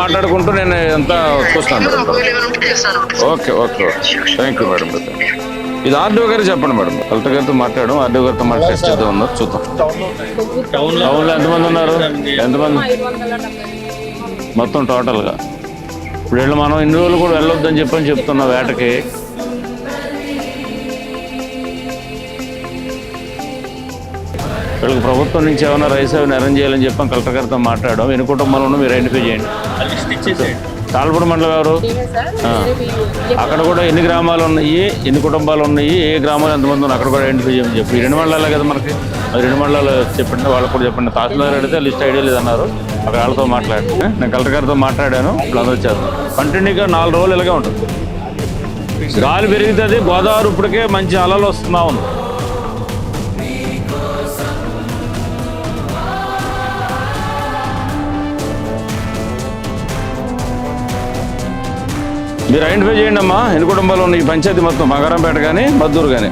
మాట్లాడుకుంటూ నేను ఎంత చూస్తాను. Okay okay thank you madam ఇది ఆర్డీఓ గారు చెప్పండి మేడం కలెక్టర్ గారితో మాట్లాడడం ఆర్డీఓ గారితో మాట్లాడి టెస్ట్ చేద్దాం ఉన్నారు చూద్దాం. టౌన్లో ఎంతమంది ఉన్నారు? ఎంతమంది? మొత్తం టోటల్గా ఇప్పుడు వీళ్ళు మనం ఇన్ని రోజులు కూడా వెళ్ళొద్దని చెప్పని చెప్తున్నా వేటకి. వీళ్ళకి ప్రభుత్వం నుంచి ఏమైనా రైస్ అవి అరేంజ్ చేయాలని చెప్పాం కలెక్టర్ గారితో మాట్లాడడం. ఎన్ని కుటుంబాలు ఉన్నా మీరు ఐడెంటిఫై చేయండి. తాళపూడి మండలం ఈ- అక్కడ కూడా ఎన్ని గ్రామాలు ఉన్నాయి? ఎన్ని కుటుంబాలు ఉన్నాయి? ఏ గ్రామాలు ఎంతమంది ఉన్నాయి అక్కడ కూడా ఐడెంటిఫై చేయమని చెప్పి. రెండు మండలాలే కదా మనకి. అది రెండు మండలాలు చెప్పండి. వాళ్ళకి కూడా చెప్పండి. తహసీల్దార్ అడిగితే లిస్ట్ ఐడియా లేదన్నారు. అక్కడ వాళ్ళతో మాట్లాడి నేను కలెక్టర్ గారితో మాట్లాడాను. ఇప్పుడు అందరూ చేస్తాను కంటిన్యూగా నాలుగు రోజులు ఇలాగే ఉంటుంది. గాలి పెరుగుతుంది గోదావరి ఇప్పటికే మంచి అలలు వస్తున్నా ఉంది మీరు ఐడెంటిఫై చేయండి అమ్మా. ఎన్ని కుటుంబాలు ఉన్నాయి? ఈ పంచాయతీ మొత్తం మగారంపేట కానీ మద్దూరు కానీ